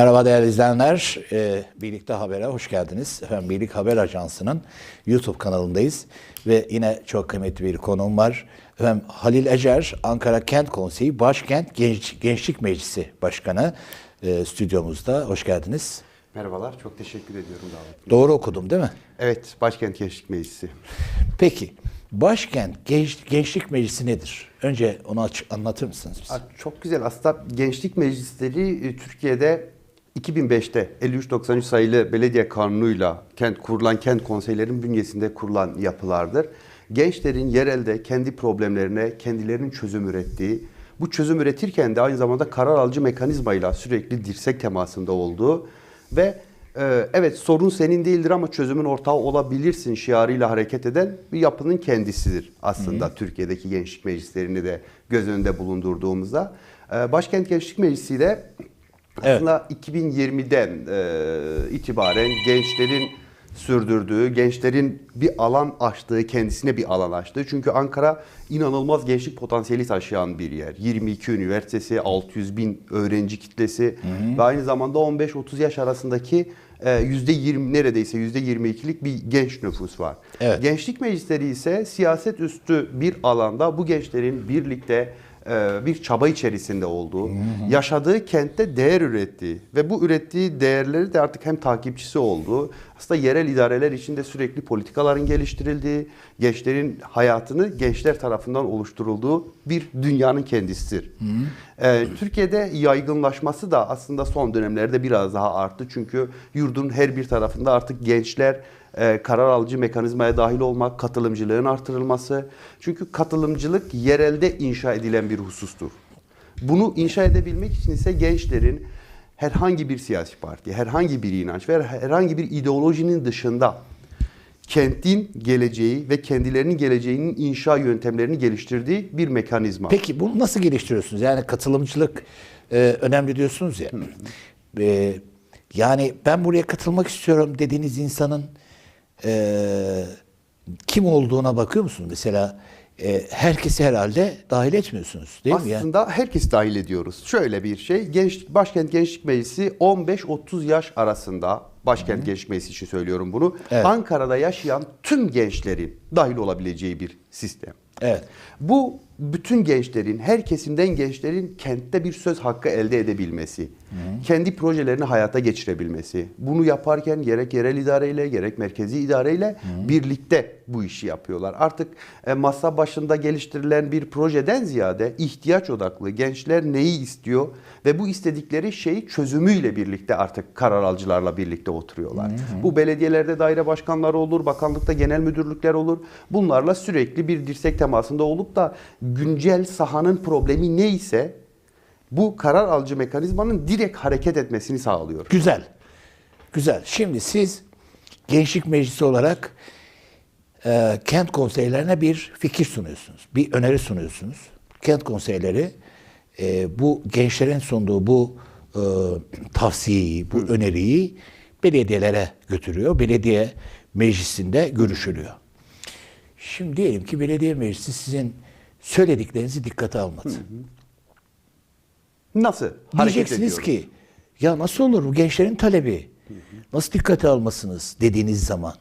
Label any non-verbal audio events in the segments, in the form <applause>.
Merhaba değerli izleyenler. Ee, Birlikte Haber'e hoş geldiniz. Efendim Birlik Haber Ajansı'nın YouTube kanalındayız. Ve yine çok kıymetli bir konuğum var. Efendim Halil Ecer, Ankara Kent Konseyi Başkent Genç, Gençlik Meclisi Başkanı e, stüdyomuzda. Hoş geldiniz. Merhabalar, çok teşekkür ediyorum davetiniz. Doğru okudum değil mi? Evet, Başkent Gençlik Meclisi. Peki Başkent Genç, Gençlik Meclisi nedir? Önce onu aç, anlatır mısınız bize? Çok güzel. Aslında gençlik meclisleri e, Türkiye'de 2005'te 5393 sayılı belediye kanunuyla kent kurulan kent konseylerin bünyesinde kurulan yapılardır. Gençlerin yerelde kendi problemlerine kendilerinin çözüm ürettiği, bu çözüm üretirken de aynı zamanda karar alıcı mekanizmayla sürekli dirsek temasında olduğu ve e, evet sorun senin değildir ama çözümün ortağı olabilirsin şiarıyla hareket eden bir yapının kendisidir aslında Türkiye'deki gençlik meclislerini de göz önünde bulundurduğumuzda. E, Başkent Gençlik Meclisi ile Evet. aslında 2020'den e, itibaren gençlerin sürdürdüğü, gençlerin bir alan açtığı, kendisine bir alan açtığı. Çünkü Ankara inanılmaz gençlik potansiyeli taşıyan bir yer. 22 üniversitesi, 600 bin öğrenci kitlesi ve aynı zamanda 15-30 yaş arasındaki e, %20 neredeyse %22'lik bir genç nüfus var. Evet. Gençlik meclisleri ise siyaset üstü bir alanda bu gençlerin birlikte e, bir çaba içerisinde olduğu, yaşadığı kentte değer ürettiği ve bu ürettiği değerleri de artık hem takipçisi olduğu, aslında yerel idareler içinde sürekli politikaların geliştirildiği, gençlerin hayatını gençler tarafından oluşturulduğu bir dünyanın kendisidir. E, Türkiye'de yaygınlaşması da aslında son dönemlerde biraz daha arttı. Çünkü yurdun her bir tarafında artık gençler e, karar alıcı mekanizmaya dahil olmak, katılımcılığın artırılması. Çünkü katılımcılık yerelde inşa edilen bir husustur. Bunu inşa edebilmek için ise gençlerin herhangi bir siyasi parti, herhangi bir inanç ve herhangi bir ideolojinin dışında kentin geleceği ve kendilerinin geleceğinin inşa yöntemlerini geliştirdiği bir mekanizma. Peki bunu nasıl geliştiriyorsunuz? Yani katılımcılık e, önemli diyorsunuz ya. E, yani ben buraya katılmak istiyorum dediğiniz insanın e, kim olduğuna bakıyor musunuz? Mesela e, herkesi herhalde dahil etmiyorsunuz değil mi? Yani, Aslında herkes dahil ediyoruz. Şöyle bir şey, Genç, Başkent Gençlik Meclisi 15-30 yaş arasında, Başkent Gençlik Meclisi için söylüyorum bunu, Evet. Ankara'da yaşayan tüm gençlerin dahil olabileceği bir sistem. evet. Bu bütün gençlerin, her kesimden gençlerin kentte bir söz hakkı elde edebilmesi, kendi projelerini hayata geçirebilmesi. Bunu yaparken gerek yerel idareyle gerek merkezi idareyle birlikte bu işi yapıyorlar. Artık e, masa başında geliştirilen bir projeden ziyade ihtiyaç odaklı gençler neyi istiyor ve bu istedikleri şeyi çözümüyle birlikte artık karar alıcılarla birlikte oturuyorlar. Bu belediyelerde daire başkanları olur, bakanlıkta genel müdürlükler olur. Bunlarla sürekli bir dirsek temasında olup da güncel sahanın problemi neyse bu karar alıcı mekanizmanın direkt hareket etmesini sağlıyor. Güzel. Güzel. Şimdi siz Gençlik Meclisi olarak e, kent konseylerine bir fikir sunuyorsunuz. Bir öneri sunuyorsunuz. Kent konseyleri e, bu gençlerin sunduğu bu e, tavsiyeyi, bu öneriyi belediyelere götürüyor. Belediye meclisinde görüşülüyor. Şimdi diyelim ki belediye meclisi sizin söylediklerinizi dikkate almadı. Nasıl hareket Diyeceksiniz ediyoruz? ki ya nasıl olur bu gençlerin talebi? Nasıl dikkate almasınız dediğiniz zaman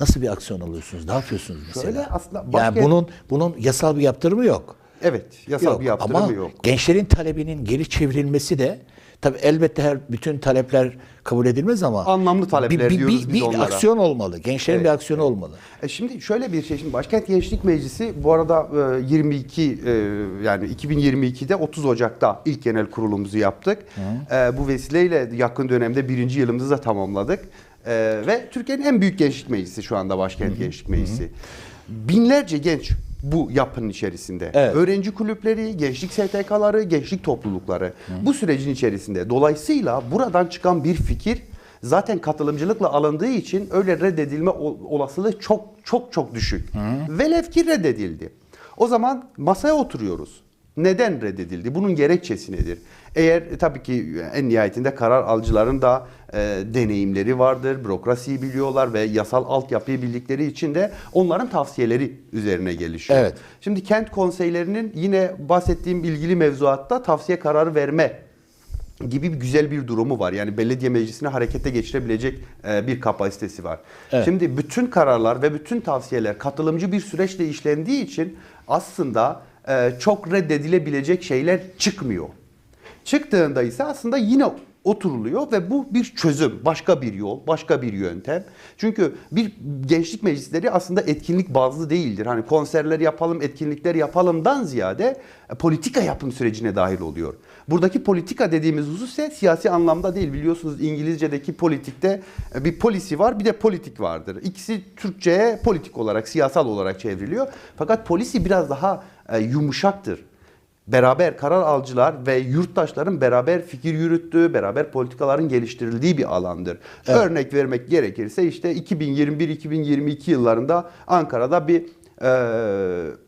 nasıl bir aksiyon alıyorsunuz? Ne yapıyorsunuz mesela? Şöyle aslında yani başka- bunun bunun yasal bir yaptırımı yok. Evet, yasal yok. bir yaptırımı Ama yok. gençlerin talebinin geri çevrilmesi de tabii elbette her bütün talepler kabul edilmez ama Anlamlı talepler bir, bir, diyoruz bir, biz bir onlara. aksiyon olmalı. Gençlerin bir aksiyonu olmalı. E şimdi şöyle bir şey, şimdi Başkent Gençlik Meclisi bu arada e, 22 e, yani 2022'de 30 Ocak'ta ilk genel kurulumuzu yaptık. E, bu vesileyle yakın dönemde birinci yılımızı da tamamladık. E, ve Türkiye'nin en büyük gençlik meclisi şu anda Başkent Gençlik Meclisi. Binlerce genç bu yapının içerisinde. Evet. Öğrenci kulüpleri, gençlik STK'ları, gençlik toplulukları bu sürecin içerisinde. Dolayısıyla buradan çıkan bir fikir zaten katılımcılıkla alındığı için öyle reddedilme ol- olasılığı çok çok çok düşük. Velev ki reddedildi. O zaman masaya oturuyoruz. Neden reddedildi? Bunun gerekçesi nedir? Eğer e, tabii ki en nihayetinde karar alıcıların da e, deneyimleri vardır, bürokrasiyi biliyorlar ve yasal altyapıyı bildikleri için de onların tavsiyeleri üzerine gelişiyor. Evet. Şimdi kent konseylerinin yine bahsettiğim ilgili mevzuatta tavsiye kararı verme gibi güzel bir durumu var. Yani belediye meclisini harekete geçirebilecek e, bir kapasitesi var. Evet. Şimdi bütün kararlar ve bütün tavsiyeler katılımcı bir süreçle işlendiği için aslında e, çok reddedilebilecek şeyler çıkmıyor. Çıktığında ise aslında yine oturuluyor ve bu bir çözüm, başka bir yol, başka bir yöntem. Çünkü bir gençlik meclisleri aslında etkinlik bazlı değildir. Hani konserler yapalım, etkinlikler yapalımdan ziyade e, politika yapım sürecine dahil oluyor. Buradaki politika dediğimiz husus ise siyasi anlamda değil. Biliyorsunuz İngilizce'deki politikte e, bir polisi var, bir de politik vardır. İkisi Türkçe'ye politik olarak, siyasal olarak çevriliyor. Fakat polisi biraz daha e, yumuşaktır beraber karar alıcılar ve yurttaşların beraber fikir yürüttüğü, beraber politikaların geliştirildiği bir alandır. Örnek vermek gerekirse işte 2021-2022 yıllarında Ankara'da bir e,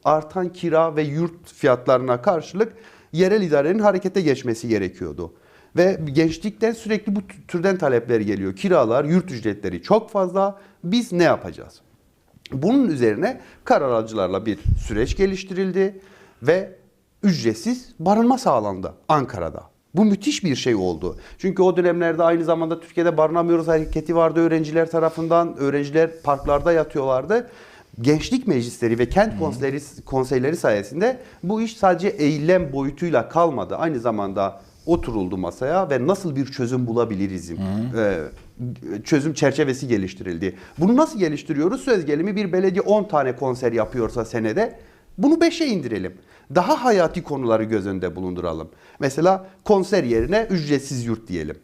artan kira ve yurt fiyatlarına karşılık yerel idarenin harekete geçmesi gerekiyordu. Ve gençlikten sürekli bu türden talepler geliyor. Kiralar, yurt ücretleri çok fazla. Biz ne yapacağız? Bunun üzerine karar alıcılarla bir süreç geliştirildi ve ücretsiz barınma sağlandı Ankara'da. Bu müthiş bir şey oldu. Çünkü o dönemlerde aynı zamanda Türkiye'de barınamıyoruz hareketi vardı öğrenciler tarafından. Öğrenciler parklarda yatıyorlardı. Gençlik meclisleri ve kent konseyleri, konseyleri sayesinde bu iş sadece eylem boyutuyla kalmadı. Aynı zamanda oturuldu masaya ve nasıl bir çözüm bulabilirizin e, çözüm çerçevesi geliştirildi. Bunu nasıl geliştiriyoruz? Söz gelimi bir belediye 10 tane konser yapıyorsa senede bunu 5'e indirelim. Daha hayati konuları göz önünde bulunduralım. Mesela konser yerine ücretsiz yurt diyelim.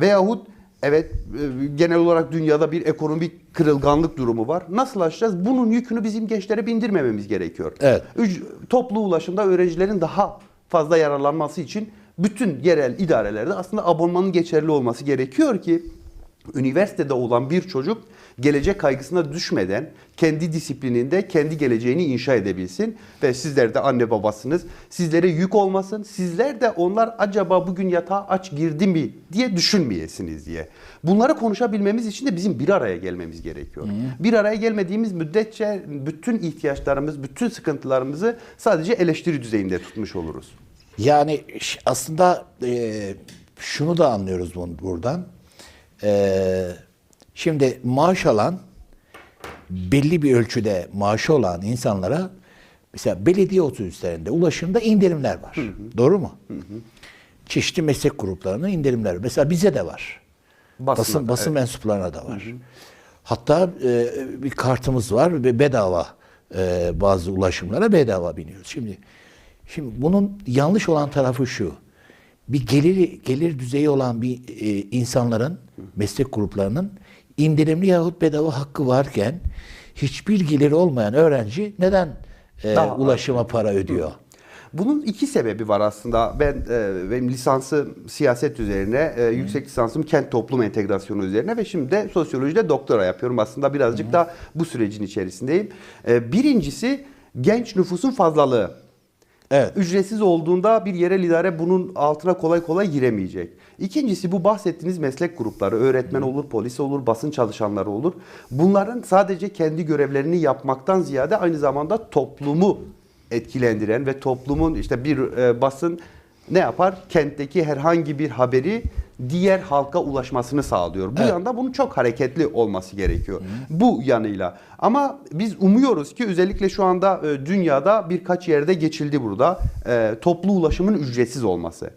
Veyahut evet e, genel olarak dünyada bir ekonomik kırılganlık durumu var. Nasıl aşacağız? Bunun yükünü bizim gençlere bindirmememiz gerekiyor. Evet. Üc- Toplu ulaşımda öğrencilerin daha fazla yararlanması için bütün yerel idarelerde aslında abonmanın geçerli olması gerekiyor ki üniversitede olan bir çocuk gelecek kaygısına düşmeden kendi disiplininde kendi geleceğini inşa edebilsin ve sizler de anne babasınız. Sizlere yük olmasın. Sizler de onlar acaba bugün yatağa aç girdi mi diye düşünmeyesiniz diye. Bunları konuşabilmemiz için de bizim bir araya gelmemiz gerekiyor. Bir araya gelmediğimiz müddetçe bütün ihtiyaçlarımız, bütün sıkıntılarımızı sadece eleştiri düzeyinde tutmuş oluruz. Yani aslında e, şunu da anlıyoruz buradan. E, şimdi maaş alan belli bir ölçüde maaşı olan insanlara mesela belediye otobüslerinde ulaşımda indirimler var. Doğru mu? Çeşitli meslek gruplarına indirimler. Mesela bize de var. Basına basın da, basın mensuplarına da var. Hatta e, bir kartımız var ve bedava e, bazı ulaşımlara bedava biniyoruz. Şimdi şimdi bunun yanlış olan tarafı şu. Bir gelir gelir düzeyi olan bir e, insanların meslek gruplarının indirimli yahut bedava hakkı varken hiçbir geliri olmayan öğrenci neden e, Daha ulaşıma para ödüyor? Bunun iki sebebi var aslında. Ben e, benim lisansı siyaset üzerine, e, yüksek lisansım kent toplum entegrasyonu üzerine ve şimdi de sosyolojide doktora yapıyorum. Aslında birazcık da bu sürecin içerisindeyim. E, birincisi genç nüfusun fazlalığı. Evet. Ücretsiz olduğunda bir yerel idare bunun altına kolay kolay giremeyecek. İkincisi bu bahsettiğiniz meslek grupları, öğretmen olur, polis olur, basın çalışanları olur. Bunların sadece kendi görevlerini yapmaktan ziyade aynı zamanda toplumu etkilendiren ve toplumun işte bir e, basın ne yapar? Kentteki herhangi bir haberi diğer halka ulaşmasını sağlıyor. Bu Evet. yanda bunun çok hareketli olması gerekiyor. Bu yanıyla. Ama biz umuyoruz ki özellikle şu anda e, dünyada birkaç yerde geçildi burada. E, toplu ulaşımın ücretsiz olması.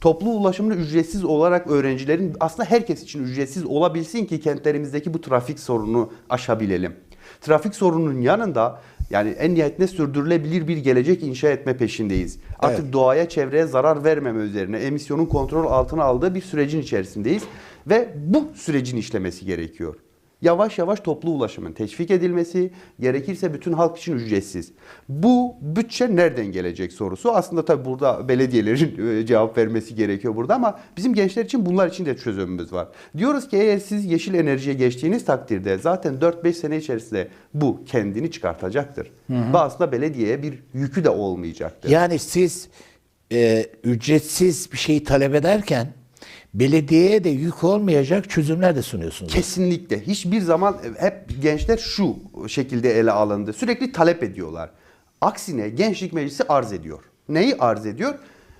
Toplu ulaşımın ücretsiz olarak öğrencilerin aslında herkes için ücretsiz olabilsin ki kentlerimizdeki bu trafik sorununu aşabilelim. Trafik sorununun yanında yani en nihayetinde sürdürülebilir bir gelecek inşa etme peşindeyiz. Artık Evet. doğaya, çevreye zarar vermeme üzerine emisyonun kontrol altına aldığı bir sürecin içerisindeyiz ve bu sürecin işlemesi gerekiyor. Yavaş yavaş toplu ulaşımın teşvik edilmesi, gerekirse bütün halk için ücretsiz. Bu bütçe nereden gelecek sorusu aslında tabii burada belediyelerin e, cevap vermesi gerekiyor burada ama bizim gençler için bunlar için de çözümümüz var. Diyoruz ki eğer siz yeşil enerjiye geçtiğiniz takdirde zaten 4-5 sene içerisinde bu kendini çıkartacaktır. Ve aslında belediyeye bir yükü de olmayacaktır. Yani siz e, ücretsiz bir şeyi talep ederken belediyeye de yük olmayacak çözümler de sunuyorsunuz. Kesinlikle. Hiçbir zaman hep gençler şu şekilde ele alındı. Sürekli talep ediyorlar. Aksine Gençlik Meclisi arz ediyor. Neyi arz ediyor?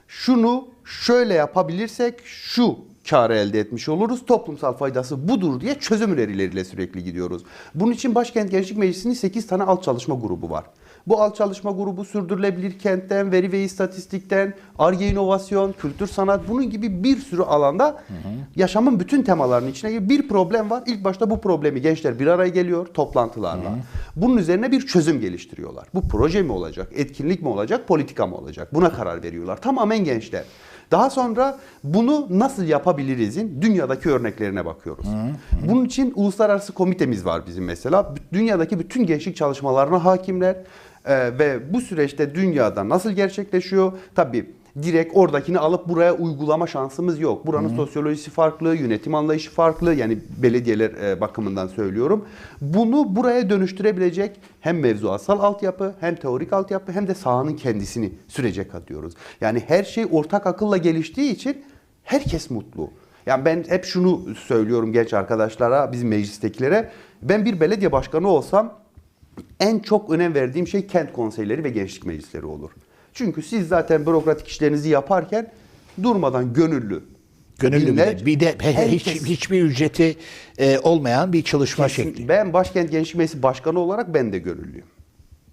şunu şöyle yapabilirsek şu karı elde etmiş oluruz. Toplumsal faydası budur diye çözüm önerileriyle sürekli gidiyoruz. Bunun için Başkent Gençlik Meclisi'nin 8 tane alt çalışma grubu var. Bu alt çalışma grubu sürdürülebilir kentten, veri ve istatistikten, ARGE inovasyon, kültür sanat bunun gibi bir sürü alanda yaşamın bütün temalarının içine. Bir problem var. İlk başta bu problemi gençler bir araya geliyor toplantılarla. Bunun üzerine bir çözüm geliştiriyorlar. Bu proje mi olacak, etkinlik mi olacak, politika mı olacak? Buna karar veriyorlar. Tamamen gençler. Daha sonra bunu nasıl yapabilirizin dünyadaki örneklerine bakıyoruz. Bunun için uluslararası komitemiz var bizim mesela. Dünyadaki bütün gençlik çalışmalarına hakimler Ee, ve bu süreçte dünyada nasıl gerçekleşiyor? Tabii direkt oradakini alıp buraya uygulama şansımız yok. Buranın sosyolojisi farklı, yönetim anlayışı farklı. Yani belediyeler e, bakımından söylüyorum. Bunu buraya dönüştürebilecek hem mevzuatsal altyapı, hem teorik altyapı, hem de sahanın kendisini sürece katıyoruz. Yani her şey ortak akılla geliştiği için herkes mutlu. Yani ben hep şunu söylüyorum genç arkadaşlara, bizim meclistekilere. Ben bir belediye başkanı olsam en çok önem verdiğim şey kent konseyleri ve gençlik meclisleri olur. Çünkü siz zaten bürokratik işlerinizi yaparken durmadan gönüllü, Gönüllü bir dinler, de. Bir de hiç, hiçbir ücreti e, olmayan bir çalışma Kesin- şekli. Ben Başkent Gençlik Meclisi Başkanı olarak ben de gönüllüyüm.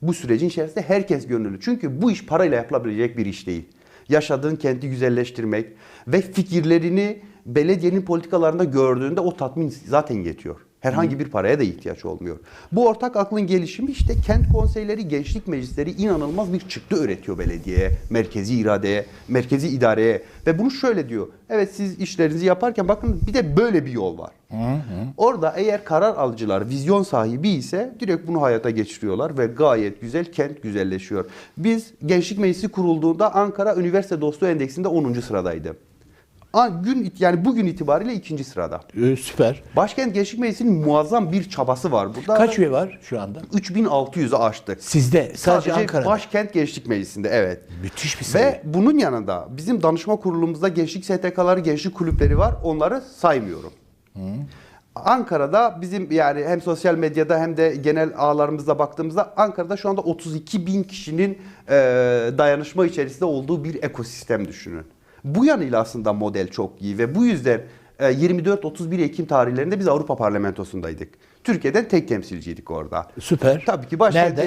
Bu sürecin içerisinde herkes gönüllü. Çünkü bu iş parayla yapılabilecek bir iş değil. Yaşadığın kenti güzelleştirmek ve fikirlerini belediyenin politikalarında gördüğünde o tatmin zaten yetiyor. Herhangi bir paraya da ihtiyaç olmuyor. Bu ortak aklın gelişimi işte kent konseyleri, gençlik meclisleri inanılmaz bir çıktı üretiyor belediyeye, merkezi iradeye, merkezi idareye. Ve bunu şöyle diyor. Evet siz işlerinizi yaparken bakın bir de böyle bir yol var. Orada eğer karar alıcılar vizyon sahibi ise direkt bunu hayata geçiriyorlar ve gayet güzel kent güzelleşiyor. Biz Gençlik Meclisi kurulduğunda Ankara Üniversite Dostluğu Endeksinde 10. sıradaydı. An- Gün yani bugün itibariyle ikinci sırada. E, süper. Başkent Gençlik Meclisi'nin muazzam bir çabası var burada. Kaç üye var şu anda? 3600'ü aştık. Sizde sadece, Ankara'da. Başkent Gençlik Meclisi'nde evet. Müthiş bir sayı. Ve bunun yanında bizim danışma kurulumuzda gençlik STK'ları, gençlik kulüpleri var. Onları saymıyorum. Ankara'da bizim yani hem sosyal medyada hem de genel ağlarımızda baktığımızda Ankara'da şu anda 32 bin kişinin e, dayanışma içerisinde olduğu bir ekosistem düşünün. Bu yanıyla aslında model çok iyi ve bu yüzden e, 24-31 Ekim tarihlerinde biz Avrupa Parlamentosu'ndaydık. Türkiye'den tek temsilciydik orada. Süper. Tabii ki başkent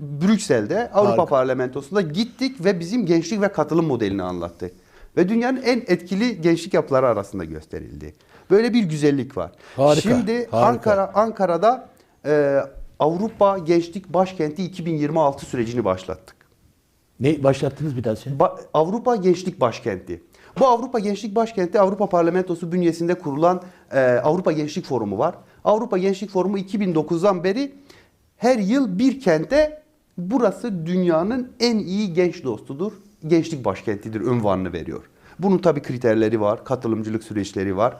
Brüksel'de Avrupa Harika. Parlamentosu'nda gittik ve bizim gençlik ve katılım modelini anlattık. Ve dünyanın en etkili gençlik yapıları arasında gösterildi. Böyle bir güzellik var. Harika, Şimdi harika. Ankara Ankara'da e, Avrupa Gençlik Başkenti 2026 sürecini başlattık. Ne başlattınız bir sen? Ba- Avrupa Gençlik Başkenti. Bu Avrupa Gençlik Başkenti Avrupa Parlamentosu bünyesinde kurulan e, Avrupa Gençlik Forumu var. Avrupa Gençlik Forumu 2009'dan beri her yıl bir kente burası dünyanın en iyi genç dostudur, gençlik başkentidir unvanını veriyor. Bunun tabii kriterleri var, katılımcılık süreçleri var.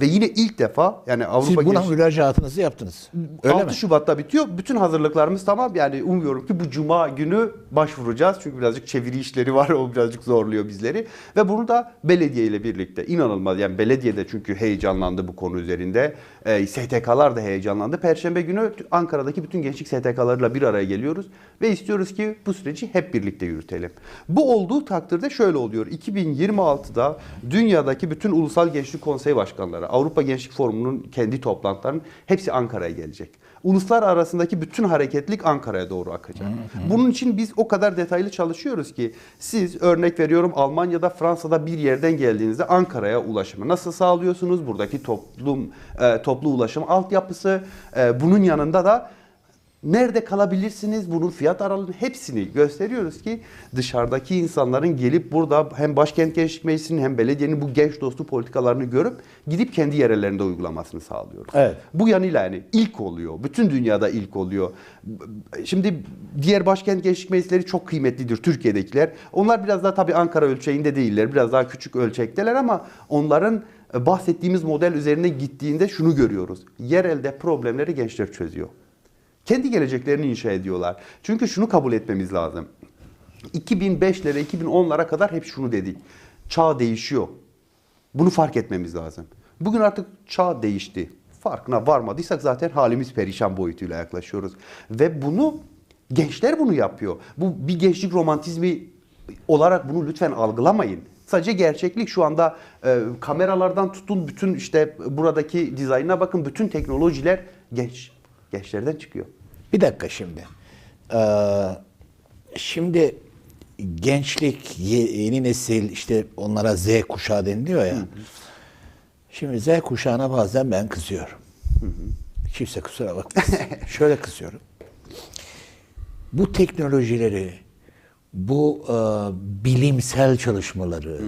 Ve yine ilk defa yani Siz Avrupa buna Gençlik... müracaatınızı yaptınız. Öyle 6 mi? Şubat'ta bitiyor. Bütün hazırlıklarımız tamam. Yani umuyorum ki bu cuma günü başvuracağız. Çünkü birazcık çeviri işleri var. <laughs> O birazcık zorluyor bizleri. Ve bunu da belediye ile birlikte inanılmaz. Yani belediye de çünkü heyecanlandı bu konu üzerinde. Ee, STK'lar da heyecanlandı. Perşembe günü Ankara'daki bütün gençlik STK'larıyla bir araya geliyoruz. Ve istiyoruz ki bu süreci hep birlikte yürütelim. Bu olduğu takdirde şöyle oluyor. 2026'da dünyadaki bütün ulusal gençlik konseyi başkanları, Avrupa Gençlik Forumu'nun kendi toplantılarının hepsi Ankara'ya gelecek. Uluslar arasındaki bütün hareketlik Ankara'ya doğru akacak. Bunun için biz o kadar detaylı çalışıyoruz ki siz örnek veriyorum Almanya'da, Fransa'da bir yerden geldiğinizde Ankara'ya ulaşımı nasıl sağlıyorsunuz? Buradaki toplum e, toplu ulaşım altyapısı, e, bunun yanında da Nerede kalabilirsiniz? Bunun fiyat aralığını hepsini gösteriyoruz ki dışarıdaki insanların gelip burada hem Başkent Gençlik Meclisi'nin hem belediyenin bu genç dostu politikalarını görüp gidip kendi yerlerinde uygulamasını sağlıyoruz. Evet. Bu yanıyla yani ilk oluyor. Bütün dünyada ilk oluyor. Şimdi diğer başkent gençlik meclisleri çok kıymetlidir Türkiye'dekiler. Onlar biraz daha tabii Ankara ölçeğinde değiller. Biraz daha küçük ölçekteler ama onların e, bahsettiğimiz model üzerine gittiğinde şunu görüyoruz. Yerelde problemleri gençler çözüyor. Kendi geleceklerini inşa ediyorlar. Çünkü şunu kabul etmemiz lazım. 2005'lere, 2010'lara kadar hep şunu dedik. Çağ değişiyor. Bunu fark etmemiz lazım. Bugün artık çağ değişti. Farkına varmadıysak zaten halimiz perişan boyutuyla yaklaşıyoruz. Ve bunu gençler bunu yapıyor. Bu bir gençlik romantizmi olarak bunu lütfen algılamayın. Sadece gerçeklik şu anda e, kameralardan tutun bütün işte buradaki dizaynına bakın bütün teknolojiler genç gençlerden çıkıyor. Bir dakika şimdi. Ee, şimdi gençlik, ye- yeni nesil işte onlara Z kuşağı deniliyor ya. Şimdi Z kuşağına bazen ben kızıyorum. Kimse kusura bakmasın. <laughs> Şöyle kızıyorum. Bu teknolojileri, bu e, bilimsel çalışmaları,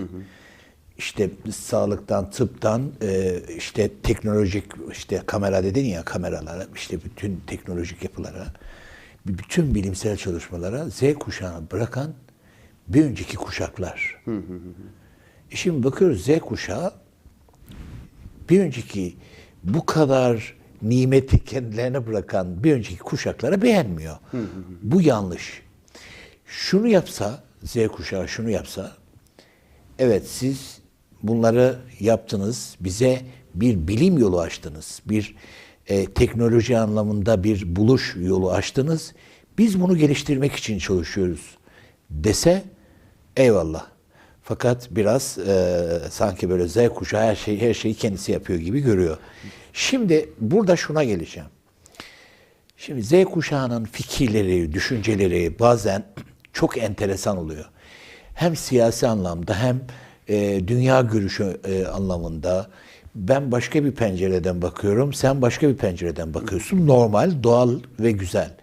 işte sağlıktan, tıptan, e, işte teknolojik, işte kamera dedin ya kameralara, işte bütün teknolojik yapılara, bütün bilimsel çalışmalara Z kuşağını bırakan bir önceki kuşaklar. E Şimdi bakıyoruz Z kuşağı bir önceki bu kadar nimeti kendilerine bırakan bir önceki kuşaklara beğenmiyor. Bu yanlış. Şunu yapsa, Z kuşağı şunu yapsa, evet siz bunları yaptınız, bize bir bilim yolu açtınız, bir e, teknoloji anlamında bir buluş yolu açtınız, biz bunu geliştirmek için çalışıyoruz dese eyvallah. Fakat biraz e, sanki böyle Z kuşağı her şeyi her şeyi kendisi yapıyor gibi görüyor. Şimdi burada şuna geleceğim. Şimdi Z kuşağının fikirleri, düşünceleri bazen <clears throat> çok enteresan oluyor. Hem siyasi anlamda hem e, dünya görüşü e, anlamında. Ben başka bir pencereden bakıyorum, sen başka bir pencereden bakıyorsun. Normal, doğal ve güzel.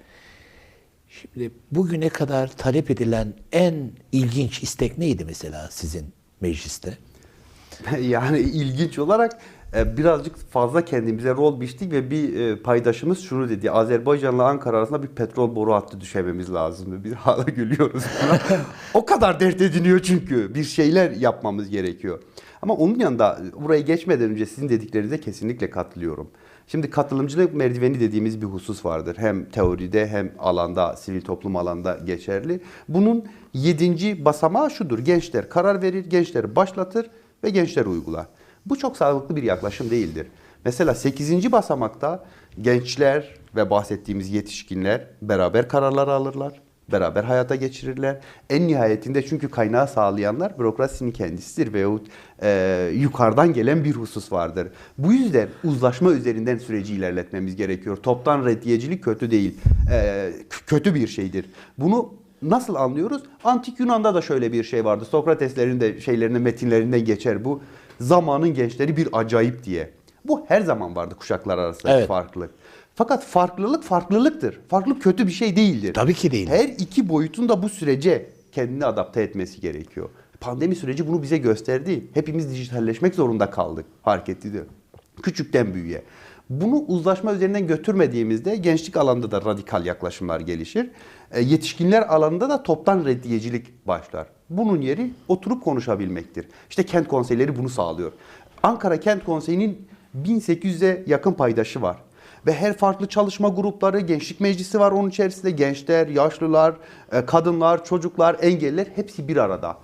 Şimdi bugüne kadar talep edilen en ilginç istek neydi mesela sizin mecliste? <laughs> yani ilginç olarak birazcık fazla kendimize rol biçtik ve bir e, paydaşımız şunu dedi. Azerbaycan'la Ankara arasında bir petrol boru hattı düşememiz lazım. Biz <laughs> hala gülüyoruz. o kadar dert ediniyor çünkü. Bir şeyler yapmamız gerekiyor. Ama onun yanında buraya geçmeden önce sizin dediklerinize kesinlikle katılıyorum. Şimdi katılımcılık merdiveni dediğimiz bir husus vardır. Hem teoride hem alanda, sivil toplum alanda geçerli. Bunun yedinci basamağı şudur. Gençler karar verir, gençler başlatır ve gençler uygular. Bu çok sağlıklı bir yaklaşım değildir. Mesela 8. basamakta gençler ve bahsettiğimiz yetişkinler beraber kararlar alırlar, beraber hayata geçirirler. En nihayetinde çünkü kaynağı sağlayanlar bürokrasinin kendisidir veyahut e, yukarıdan gelen bir husus vardır. Bu yüzden uzlaşma üzerinden süreci ilerletmemiz gerekiyor. Toptan reddiyecilik kötü değil, e, kötü bir şeydir. Bunu nasıl anlıyoruz? Antik Yunan'da da şöyle bir şey vardı. Sokrateslerin de şeylerinin metinlerinden geçer bu. Zamanın gençleri bir acayip diye. Bu her zaman vardı kuşaklar arasındaki Evet. farklılık. Fakat farklılık farklılıktır. Farklılık kötü bir şey değildir. Tabii ki değil. Her iki boyutun da bu sürece kendini adapte etmesi gerekiyor. Pandemi süreci bunu bize gösterdi. Hepimiz dijitalleşmek zorunda kaldık. Fark etti de. Küçükten büyüğe. Bunu uzlaşma üzerinden götürmediğimizde gençlik alanında da radikal yaklaşımlar gelişir. E, yetişkinler alanında da toptan reddiyecilik başlar. Bunun yeri oturup konuşabilmektir. İşte kent konseyleri bunu sağlıyor. Ankara Kent Konseyi'nin 1800'e yakın paydaşı var. Ve her farklı çalışma grupları, gençlik meclisi var onun içerisinde. Gençler, yaşlılar, e, kadınlar, çocuklar, engelliler hepsi bir arada.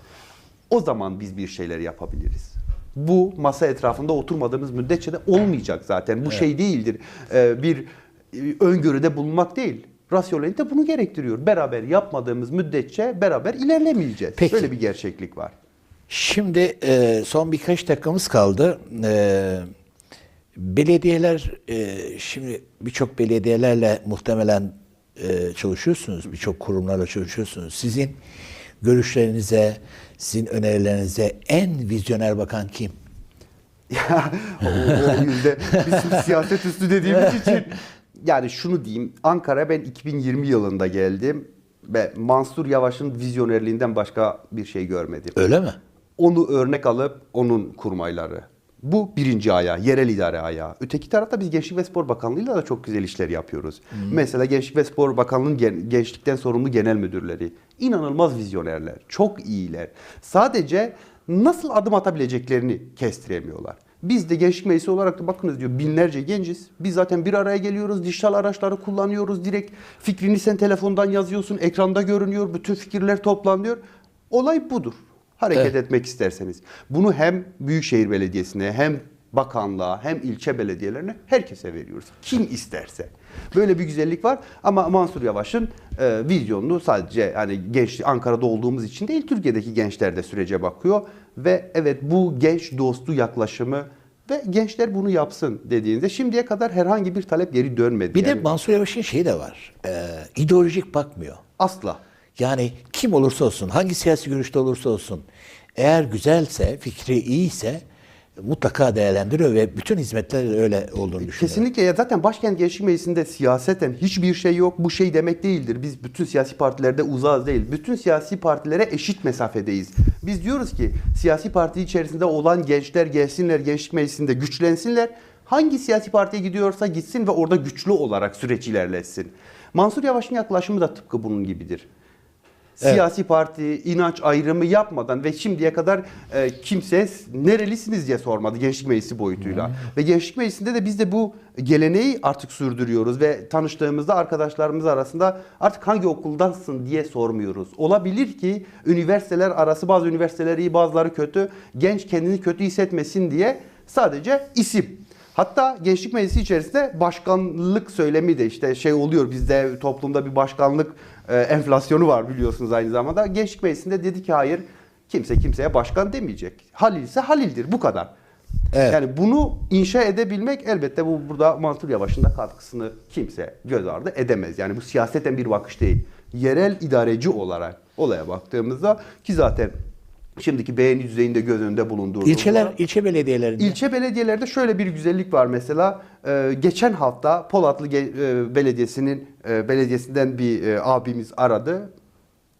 O zaman biz bir şeyler yapabiliriz. Bu masa etrafında oturmadığımız müddetçe de olmayacak zaten. Bu şey değildir. E, Bir öngörüde bulunmak değil. Rasyonelite bunu gerektiriyor. Beraber yapmadığımız müddetçe beraber ilerlemeyeceğiz. Peki. Böyle bir gerçeklik var. Şimdi e, son birkaç dakikamız kaldı. E, belediyeler, e, şimdi birçok belediyelerle muhtemelen e, çalışıyorsunuz, birçok kurumlarla çalışıyorsunuz. Sizin görüşlerinize, sizin önerilerinize en vizyoner bakan kim? <laughs> Ya, o, o yüzde biz siyaset üstü dediğimiz <laughs> için yani şunu diyeyim Ankara ben 2020 yılında geldim ve Mansur Yavaş'ın vizyonerliğinden başka bir şey görmedim. Öyle mi? Onu örnek alıp onun kurmayları. Bu birinci ayağı, yerel idare ayağı. Öteki tarafta biz Gençlik ve Spor Bakanlığı'yla da çok güzel işler yapıyoruz. Mesela Gençlik ve Spor Bakanlığı'nın gen- gençlikten sorumlu genel müdürleri. inanılmaz vizyonerler, çok iyiler. Sadece nasıl adım atabileceklerini kestiremiyorlar. Biz de Gençlik Meclisi olarak da bakınız diyor binlerce genciz. Biz zaten bir araya geliyoruz, dijital araçları kullanıyoruz. Direkt fikrini sen telefondan yazıyorsun, ekranda görünüyor, bütün fikirler toplanıyor. Olay budur hareket Evet. etmek isterseniz. Bunu hem Büyükşehir Belediyesi'ne hem bakanlığa hem ilçe belediyelerine herkese veriyoruz. Kim isterse. Böyle bir güzellik var ama Mansur Yavaş'ın e, vizyonunu sadece hani genç Ankara'da olduğumuz için değil Türkiye'deki gençler de sürece bakıyor ve evet bu genç dostu yaklaşımı ve gençler bunu yapsın dediğinde şimdiye kadar herhangi bir talep geri dönmedi. Bir de Yani Mansur Yavaş'ın şeyi de var. Ee, ideolojik bakmıyor. asla. Yani kim olursa olsun, hangi siyasi görüşte olursa olsun, eğer güzelse, fikri iyiyse mutlaka değerlendiriyor ve bütün hizmetler öyle olduğunu düşünüyorum. Kesinlikle ya zaten Başkent Gençlik Meclisi'nde siyaseten hiçbir şey yok. Bu şey demek değildir. Biz bütün siyasi partilerde uzağız değil. Bütün siyasi partilere eşit mesafedeyiz. Biz diyoruz ki siyasi parti içerisinde olan gençler gelsinler Gençlik Meclisi'nde güçlensinler. Hangi siyasi partiye gidiyorsa gitsin ve orada güçlü olarak süreç ilerletsin. Mansur Yavaş'ın yaklaşımı da tıpkı bunun gibidir. Siyasi parti, inanç ayrımı yapmadan ve şimdiye kadar e, kimse nerelisiniz diye sormadı Gençlik Meclisi boyutuyla. Ve Gençlik Meclisi'nde de biz de bu geleneği artık sürdürüyoruz ve tanıştığımızda arkadaşlarımız arasında artık hangi okuldansın diye sormuyoruz. Olabilir ki üniversiteler arası bazı üniversiteler iyi bazıları kötü. Genç kendini kötü hissetmesin diye sadece isim. Hatta Gençlik Meclisi içerisinde başkanlık söylemi de işte şey oluyor bizde toplumda bir başkanlık e, enflasyonu var biliyorsunuz aynı zamanda. Gençlik Meclisi'nde dedi ki hayır kimse kimseye başkan demeyecek. Halil ise Halil'dir bu kadar. Evet. Yani bunu inşa edebilmek elbette bu burada Mansur Yavaş'ın da katkısını kimse göz ardı edemez. Yani bu siyaseten bir bakış değil. Yerel idareci olarak olaya baktığımızda ki zaten şimdiki beğeni düzeyinde göz önünde bulunduğumuzda İlçeler, ilçe belediyelerinde İlçe belediyelerde şöyle bir güzellik var mesela. Ee, geçen hafta Polatlı e, Belediyesi'nin e, belediyesinden bir e, abimiz aradı.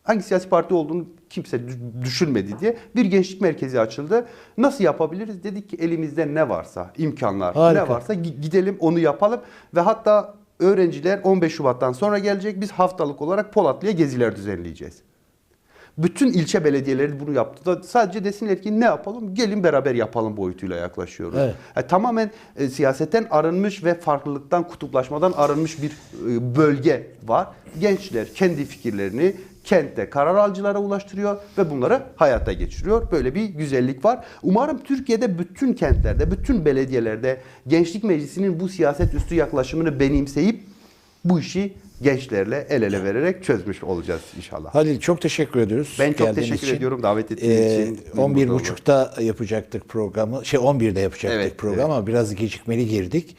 Hangi siyasi parti olduğunu kimse dü- düşünmedi diye bir gençlik merkezi açıldı. Nasıl yapabiliriz? Dedik ki elimizde ne varsa, imkanlar Harika. ne varsa gi- gidelim onu yapalım ve hatta öğrenciler 15 Şubat'tan sonra gelecek. Biz haftalık olarak Polatlı'ya geziler düzenleyeceğiz. Bütün ilçe belediyeleri bunu yaptı da sadece desinler ki ne yapalım? Gelin beraber yapalım boyutuyla yaklaşıyoruz. Evet. Yani tamamen e, siyasetten arınmış ve farklılıktan, kutuplaşmadan arınmış bir e, bölge var. Gençler kendi fikirlerini kentte karar alıcılara ulaştırıyor ve bunları hayata geçiriyor. Böyle bir güzellik var. Umarım Türkiye'de bütün kentlerde, bütün belediyelerde Gençlik Meclisi'nin bu siyaset üstü yaklaşımını benimseyip bu işi gençlerle el ele vererek çözmüş olacağız inşallah. Halil çok teşekkür ediyoruz. Ben çok teşekkür için. ediyorum davet ettiğiniz Ee, için. 11.30'da yapacaktık programı. Şey 11'de yapacaktık Evet, programı ama biraz gecikmeli girdik.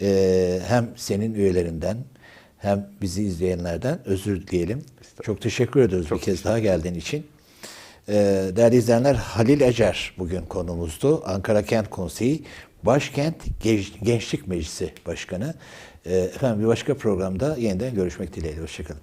Ee, hem senin üyelerinden hem bizi izleyenlerden özür dileyelim. Çok teşekkür ediyoruz bir kez daha geldiğin için. Ee, değerli izleyenler Halil Ecer bugün konumuzdu. Ankara Kent Konseyi Başkent Genç- Gençlik Meclisi Başkanı. Ee, efendim bir başka programda yeniden görüşmek dileğiyle. Hoşçakalın.